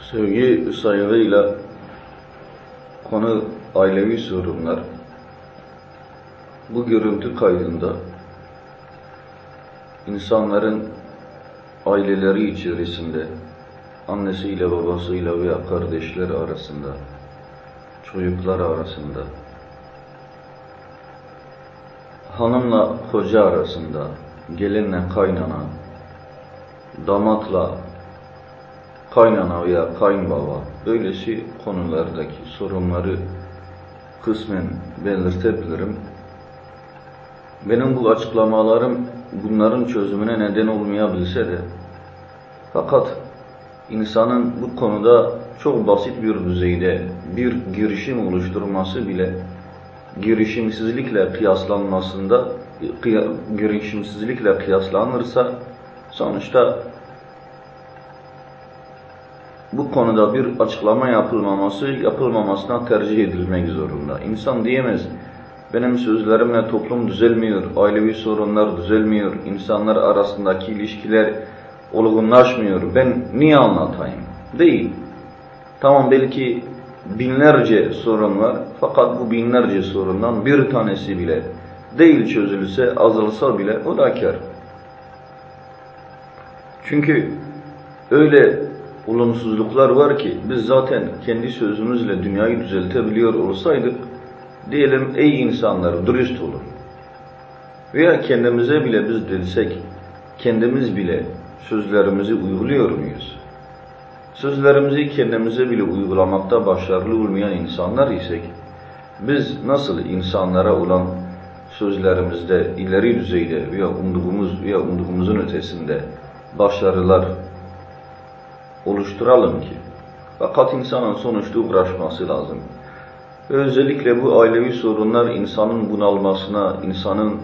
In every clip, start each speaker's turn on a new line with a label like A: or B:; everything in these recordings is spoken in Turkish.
A: Sevgi saygıyla konu ailevi sorunlar. Bu görüntü kaydında insanların aileleri içerisinde annesiyle babasıyla veya kardeşler arasında çocuklar arasında hanımla koca arasında gelinle kaynana damatla kaynana veya kayınbaba böylesi konulardaki sorunları kısmen belirtebilirim. Benim bu açıklamalarım bunların çözümüne neden olmayabilse de fakat insanın bu konuda çok basit bir düzeyde bir girişim oluşturması bile girişimsizlikle kıyaslanmasında kıya- girişimsizlikle kıyaslanırsa sonuçta bu konuda bir açıklama yapılmaması, yapılmamasına tercih edilmek zorunda. İnsan diyemez, benim sözlerimle toplum düzelmiyor, ailevi sorunlar düzelmiyor, insanlar arasındaki ilişkiler olgunlaşmıyor, ben niye anlatayım? Değil. Tamam belki binlerce sorun var, fakat bu binlerce sorundan bir tanesi bile değil çözülse, azalsa bile o da kar. Çünkü öyle olumsuzluklar var ki biz zaten kendi sözümüzle dünyayı düzeltebiliyor olsaydık diyelim ey insanlar dürüst olun. Veya kendimize bile biz desek kendimiz bile sözlerimizi uyguluyor muyuz? Sözlerimizi kendimize bile uygulamakta başarılı olmayan insanlar isek biz nasıl insanlara olan sözlerimizde ileri düzeyde veya umduğumuz veya umduğumuzun ötesinde başarılar oluşturalım ki. Fakat insanın sonuçta uğraşması lazım. Özellikle bu ailevi sorunlar insanın bunalmasına, insanın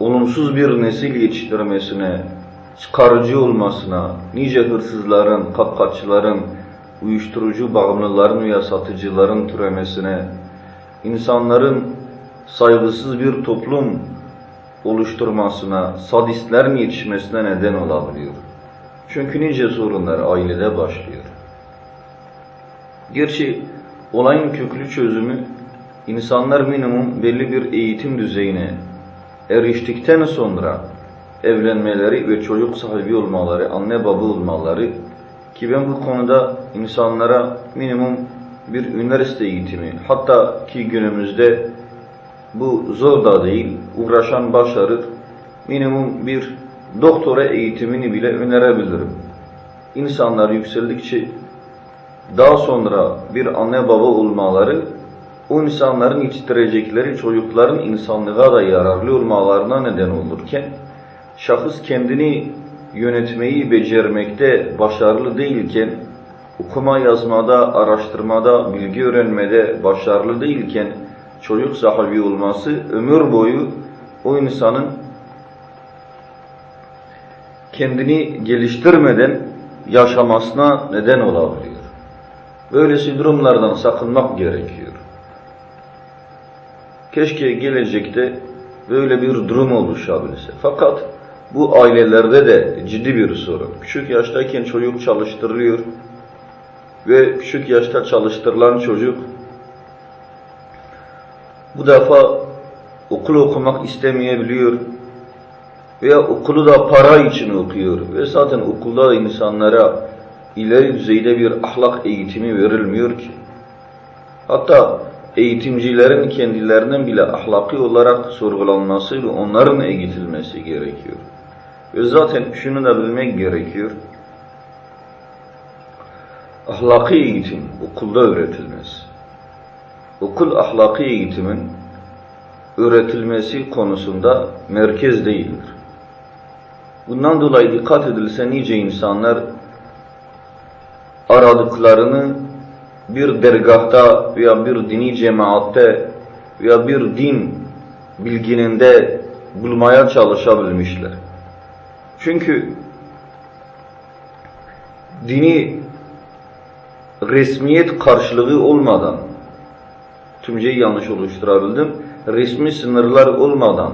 A: olumsuz bir nesil yetiştirmesine, çıkarıcı olmasına, nice hırsızların, kapkaççıların, uyuşturucu bağımlıların veya satıcıların türemesine, insanların saygısız bir toplum oluşturmasına, sadistlerin yetişmesine neden olabiliyor. Çünkü nice sorunlar ailede başlıyor. Gerçi olayın köklü çözümü insanlar minimum belli bir eğitim düzeyine eriştikten sonra evlenmeleri ve çocuk sahibi olmaları, anne baba olmaları ki ben bu konuda insanlara minimum bir üniversite eğitimi hatta ki günümüzde bu zor da değil, uğraşan başarır, minimum bir doktora eğitimini bile önerebilirim. İnsanlar yükseldikçe daha sonra bir anne baba olmaları o insanların yetiştirecekleri çocukların insanlığa da yararlı olmalarına neden olurken şahıs kendini yönetmeyi becermekte başarılı değilken okuma yazmada, araştırmada, bilgi öğrenmede başarılı değilken çocuk sahibi olması ömür boyu o insanın kendini geliştirmeden yaşamasına neden olabiliyor. Böylesi durumlardan sakınmak gerekiyor. Keşke gelecekte böyle bir durum oluşabilse. Fakat bu ailelerde de ciddi bir sorun. Küçük yaştayken çocuk çalıştırılıyor ve küçük yaşta çalıştırılan çocuk bu defa okul okumak istemeyebiliyor veya okulu da para için okuyor ve zaten okulda da insanlara ileri düzeyde bir ahlak eğitimi verilmiyor ki. Hatta eğitimcilerin kendilerinin bile ahlaki olarak sorgulanması ve onların eğitilmesi gerekiyor. Ve zaten şunu da bilmek gerekiyor. Ahlaki eğitim okulda öğretilmez. Okul ahlaki eğitimin öğretilmesi konusunda merkez değildir. Bundan dolayı dikkat edilse nice insanlar aradıklarını bir dergahta veya bir dini cemaatte veya bir din bilgininde bulmaya çalışabilmişler. Çünkü dini resmiyet karşılığı olmadan tümceyi yanlış oluşturabildim. Resmi sınırlar olmadan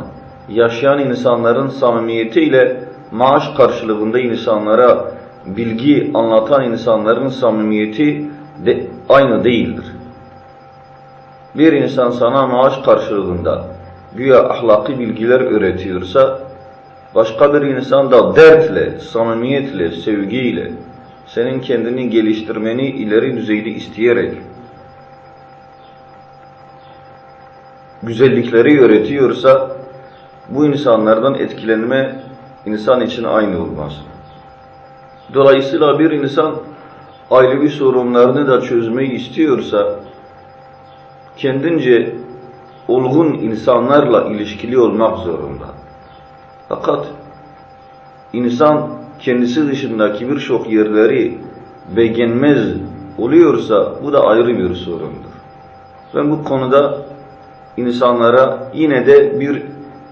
A: yaşayan insanların samimiyetiyle maaş karşılığında insanlara bilgi anlatan insanların samimiyeti de aynı değildir. Bir insan sana maaş karşılığında güya ahlaki bilgiler öğretiyorsa başka bir insan da dertle, samimiyetle, sevgiyle senin kendini geliştirmeni ileri düzeyde isteyerek güzellikleri öğretiyorsa bu insanlardan etkilenme insan için aynı olmaz. Dolayısıyla bir insan ailevi sorunlarını da çözmeyi istiyorsa kendince olgun insanlarla ilişkili olmak zorunda. Fakat insan kendisi dışındaki birçok yerleri beğenmez oluyorsa bu da ayrı bir sorundur. Ben bu konuda insanlara yine de bir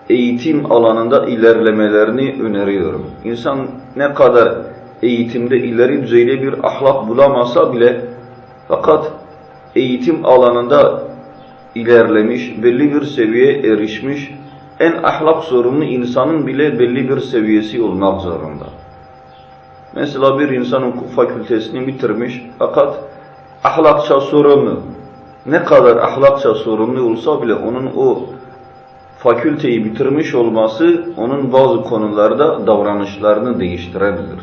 A: eğitim alanında ilerlemelerini öneriyorum. İnsan ne kadar eğitimde ileri düzeyde bir ahlak bulamasa bile fakat eğitim alanında ilerlemiş, belli bir seviyeye erişmiş, en ahlak sorumlu insanın bile belli bir seviyesi olmak zorunda. Mesela bir insan hukuk fakültesini bitirmiş fakat ahlakça sorumlu. Ne kadar ahlakça sorumlu olsa bile onun o fakülteyi bitirmiş olması onun bazı konularda davranışlarını değiştirebilir.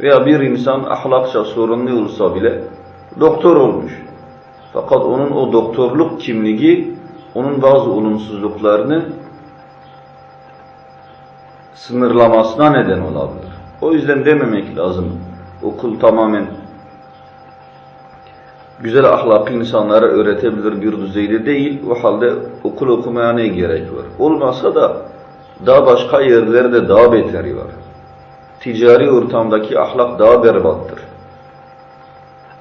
A: Veya bir insan ahlakça sorunlu olsa bile doktor olmuş. Fakat onun o doktorluk kimliği onun bazı olumsuzluklarını sınırlamasına neden olabilir. O yüzden dememek lazım. Okul tamamen güzel ahlaklı insanlara öğretebilir bir düzeyde değil. O halde okul okumaya ne gerek var? Olmasa da daha başka yerlerde daha beteri var. Ticari ortamdaki ahlak daha berbattır.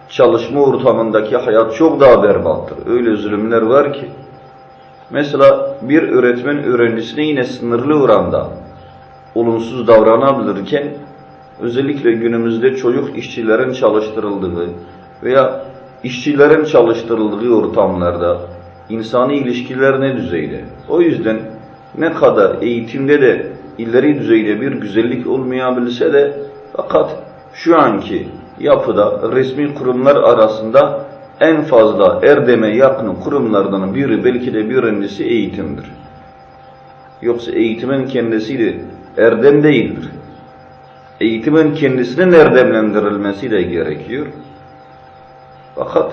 A: Çalışma ortamındaki hayat çok daha berbattır. Öyle zulümler var ki. Mesela bir öğretmen öğrencisine yine sınırlı oranda olumsuz davranabilirken özellikle günümüzde çocuk işçilerin çalıştırıldığı veya işçilerin çalıştırıldığı ortamlarda insani ilişkiler ne düzeyde? O yüzden ne kadar eğitimde de ileri düzeyde bir güzellik olmayabilse de fakat şu anki yapıda resmi kurumlar arasında en fazla erdeme yakın kurumlardan biri belki de birincisi eğitimdir. Yoksa eğitimin kendisi de erdem değildir. Eğitimin kendisinin erdemlendirilmesi de gerekiyor. Fakat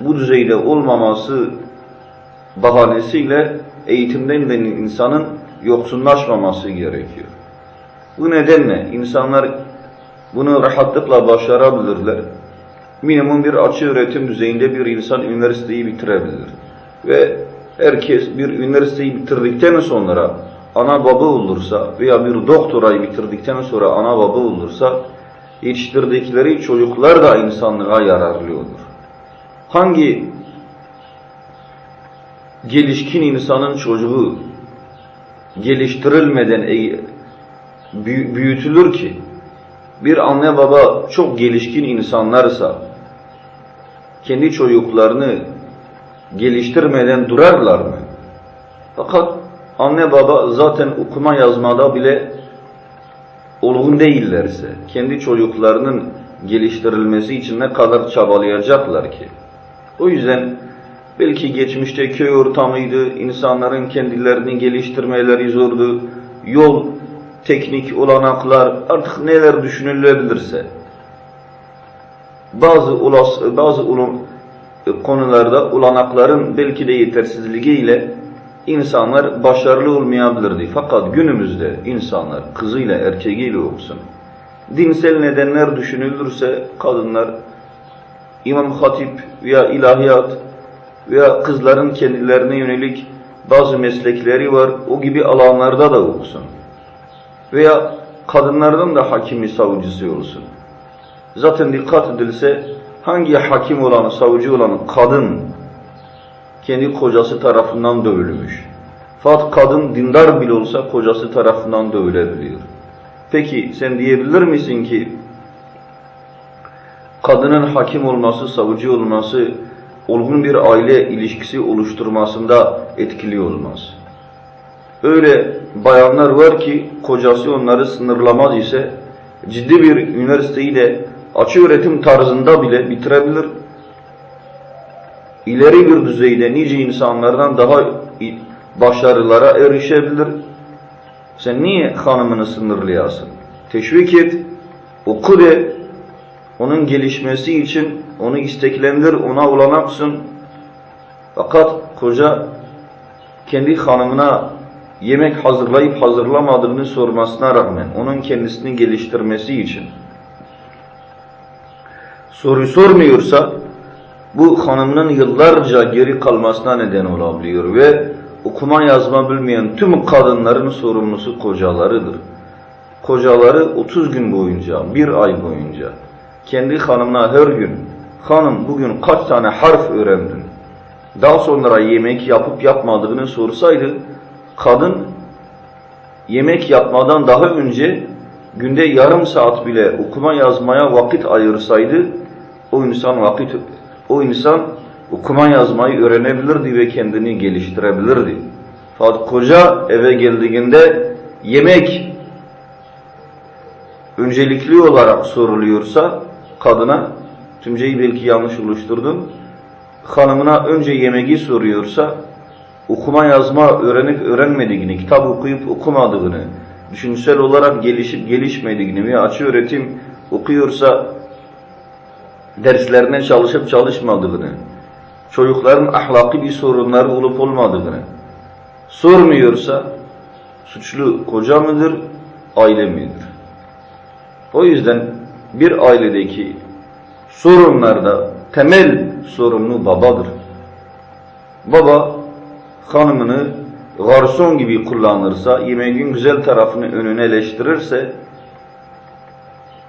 A: bu düzeyde olmaması bahanesiyle eğitimden de insanın yoksunlaşmaması gerekiyor. Bu nedenle insanlar bunu rahatlıkla başarabilirler. Minimum bir açı öğretim düzeyinde bir insan üniversiteyi bitirebilir. Ve herkes bir üniversiteyi bitirdikten sonra ana baba olursa veya bir doktorayı bitirdikten sonra ana baba olursa yetiştirdikleri çocuklar da insanlığa yararlı olur. Hangi gelişkin insanın çocuğu geliştirilmeden büyütülür ki bir anne baba çok gelişkin insanlarsa kendi çocuklarını geliştirmeden durarlar mı? Fakat anne baba zaten okuma yazmada bile olgun değillerse kendi çocuklarının geliştirilmesi için ne kadar çabalayacaklar ki? O yüzden belki geçmişte köy ortamıydı, insanların kendilerini geliştirmeleri zordu, yol, teknik olanaklar artık neler düşünülebilirse bazı ulas, bazı konularda olanakların belki de yetersizliğiyle insanlar başarılı olmayabilirdi. Fakat günümüzde insanlar kızıyla erkeğiyle olsun. Dinsel nedenler düşünülürse kadınlar İmam Hatip veya ilahiyat veya kızların kendilerine yönelik bazı meslekleri var. O gibi alanlarda da olsun. Veya kadınlardan da hakimi savcısı olsun. Zaten dikkat edilse hangi hakim olan, savcı olan kadın kendi kocası tarafından dövülmüş. Fakat kadın dindar bile olsa kocası tarafından dövülebiliyor. Peki sen diyebilir misin ki kadının hakim olması, savcı olması olgun bir aile ilişkisi oluşturmasında etkili olmaz. Öyle bayanlar var ki kocası onları sınırlamaz ise ciddi bir üniversiteyi de açık öğretim tarzında bile bitirebilir. İleri bir düzeyde nice insanlardan daha başarılara erişebilir. Sen niye hanımını sınırlayasın? Teşvik et, oku de, onun gelişmesi için onu isteklendir, ona olanak sun. Fakat koca kendi hanımına yemek hazırlayıp hazırlamadığını sormasına rağmen onun kendisini geliştirmesi için soru sormuyorsa bu hanımının yıllarca geri kalmasına neden olabiliyor ve okuma yazma bilmeyen tüm kadınların sorumlusu kocalarıdır. Kocaları 30 gün boyunca, bir ay boyunca kendi hanımına her gün hanım bugün kaç tane harf öğrendin? Daha sonra yemek yapıp yapmadığını sorsaydı kadın yemek yapmadan daha önce günde yarım saat bile okuma yazmaya vakit ayırsaydı o insan vakit o insan okuma yazmayı öğrenebilirdi ve kendini geliştirebilirdi. Fakat koca eve geldiğinde yemek öncelikli olarak soruluyorsa kadına tümceyi belki yanlış oluşturdum. Hanımına önce yemeği soruyorsa okuma yazma öğrenip öğrenmediğini, kitap okuyup okumadığını, düşünsel olarak gelişip gelişmediğini veya açık öğretim okuyorsa derslerine çalışıp çalışmadığını, çocukların ahlaki bir sorunları olup olmadığını sormuyorsa suçlu koca mıdır, aile midir? O yüzden bir ailedeki sorunlarda temel sorumlu babadır. Baba hanımını garson gibi kullanırsa, yemeğin güzel tarafını önüne eleştirirse,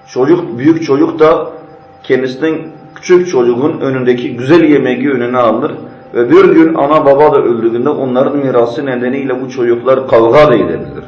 A: çocuk, büyük çocuk da kendisinin küçük çocuğun önündeki güzel yemeği önüne alır ve bir gün ana baba da öldüğünde onların mirası nedeniyle bu çocuklar kavga da edebilir.